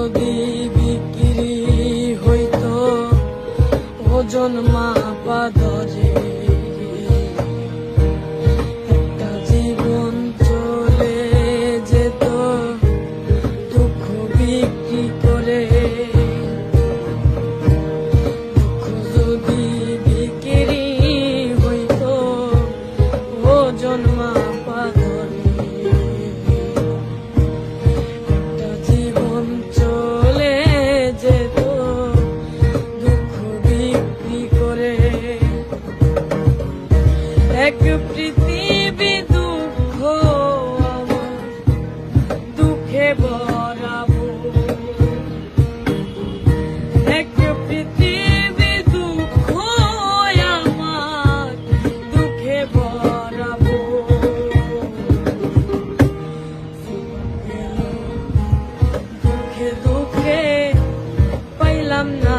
যদি বিক্রি হইত ওজন মাপা ধরে এক পৃথিবী দুঃখ দুঃখে ভরাবো। এক পৃথিবী দুঃখ আমার, দুঃখে ভরাবো। দুঃখে দুঃখে পাইলাম না।